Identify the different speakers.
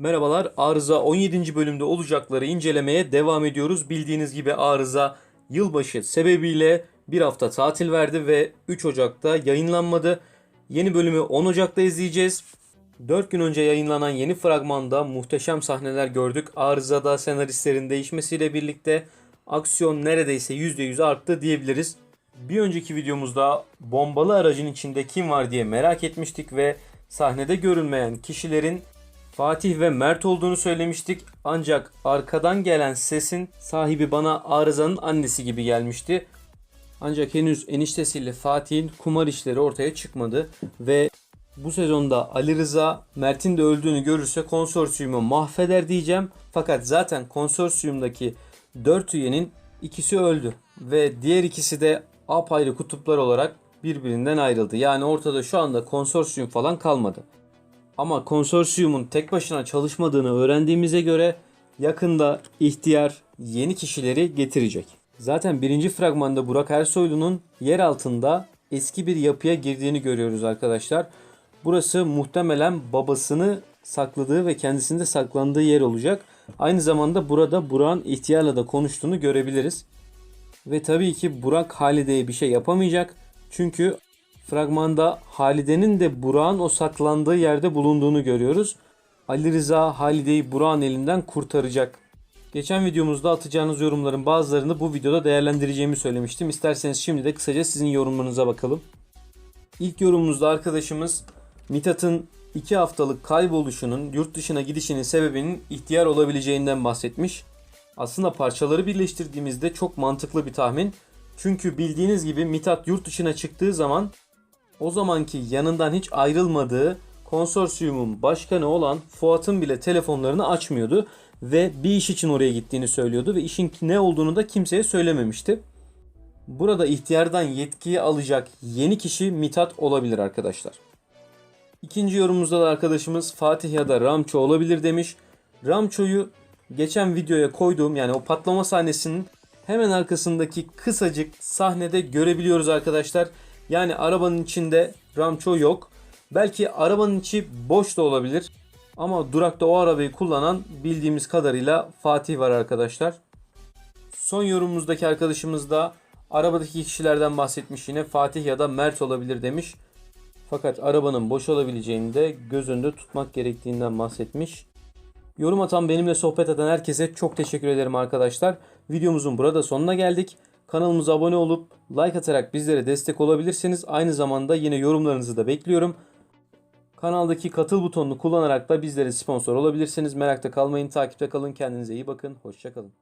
Speaker 1: Merhabalar. Arıza 17. bölümde olacakları incelemeye devam ediyoruz. Bildiğiniz gibi Arıza yılbaşı sebebiyle bir hafta tatil verdi ve 3 Ocak'ta yayınlanmadı. Yeni bölümü 10 Ocak'ta izleyeceğiz. 4 gün önce yayınlanan yeni fragmanda muhteşem sahneler gördük. Arıza'da senaristlerin değişmesiyle birlikte aksiyon neredeyse %100 arttı diyebiliriz. Bir önceki videomuzda bombalı aracın içinde kim var diye merak etmiştik ve sahnede görünmeyen kişilerin Fatih ve Mert olduğunu söylemiştik. Ancak arkadan gelen sesin sahibi bana Arıza'nın annesi gibi gelmişti. Ancak henüz eniştesiyle Fatih'in kumar işleri ortaya çıkmadı ve bu sezonda Ali Rıza Mert'in de öldüğünü görürse konsorsiyumu mahveder diyeceğim. Fakat zaten konsorsiyumdaki 4 üyenin ikisi öldü ve diğer ikisi de apayrı kutuplar olarak birbirinden ayrıldı. Yani ortada şu anda konsorsiyum falan kalmadı. Ama konsorsiyumun tek başına çalışmadığını öğrendiğimize göre yakında ihtiyar yeni kişileri getirecek. Zaten birinci fragmanda Burak Ersoylu'nun yer altında eski bir yapıya girdiğini görüyoruz arkadaşlar. Burası muhtemelen babasını sakladığı ve kendisinde saklandığı yer olacak. Aynı zamanda burada Burak'ın ihtiyarla da konuştuğunu görebiliriz. Ve tabii ki Burak Halide'ye bir şey yapamayacak. Çünkü fragmanda Halide'nin de Burak'ın o saklandığı yerde bulunduğunu görüyoruz. Ali Rıza Halide'yi Burak'ın elinden kurtaracak. Geçen videomuzda atacağınız yorumların bazılarını bu videoda değerlendireceğimi söylemiştim. İsterseniz şimdi de kısaca sizin yorumlarınıza bakalım. İlk yorumumuzda arkadaşımız Mithat'ın 2 haftalık kayboluşunun yurt dışına gidişinin sebebinin ihtiyar olabileceğinden bahsetmiş. Aslında parçaları birleştirdiğimizde çok mantıklı bir tahmin. Çünkü bildiğiniz gibi Mithat yurt dışına çıktığı zaman o zamanki yanından hiç ayrılmadığı konsorsiyumun başkanı olan Fuat'ın bile telefonlarını açmıyordu ve bir iş için oraya gittiğini söylüyordu ve işin ne olduğunu da kimseye söylememişti. Burada ihtiyardan yetkiyi alacak yeni kişi Mithat olabilir arkadaşlar. İkinci yorumumuzda da arkadaşımız Fatih ya da Ramço olabilir demiş. Ramço'yu geçen videoya koyduğum yani o patlama sahnesinin hemen arkasındaki kısacık sahnede görebiliyoruz arkadaşlar. Yani arabanın içinde Ramço yok. Belki arabanın içi boş da olabilir. Ama durakta o arabayı kullanan bildiğimiz kadarıyla Fatih var arkadaşlar. Son yorumumuzdaki arkadaşımız da arabadaki kişilerden bahsetmiş yine Fatih ya da Mert olabilir demiş. Fakat arabanın boş olabileceğini de göz önünde tutmak gerektiğinden bahsetmiş. Yorum atan benimle sohbet eden herkese çok teşekkür ederim arkadaşlar. Videomuzun burada sonuna geldik. Kanalımıza abone olup like atarak bizlere destek olabilirsiniz. Aynı zamanda yine yorumlarınızı da bekliyorum. Kanaldaki katıl butonunu kullanarak da bizlere sponsor olabilirsiniz. Merakta kalmayın, takipte kalın, kendinize iyi bakın, hoşçakalın.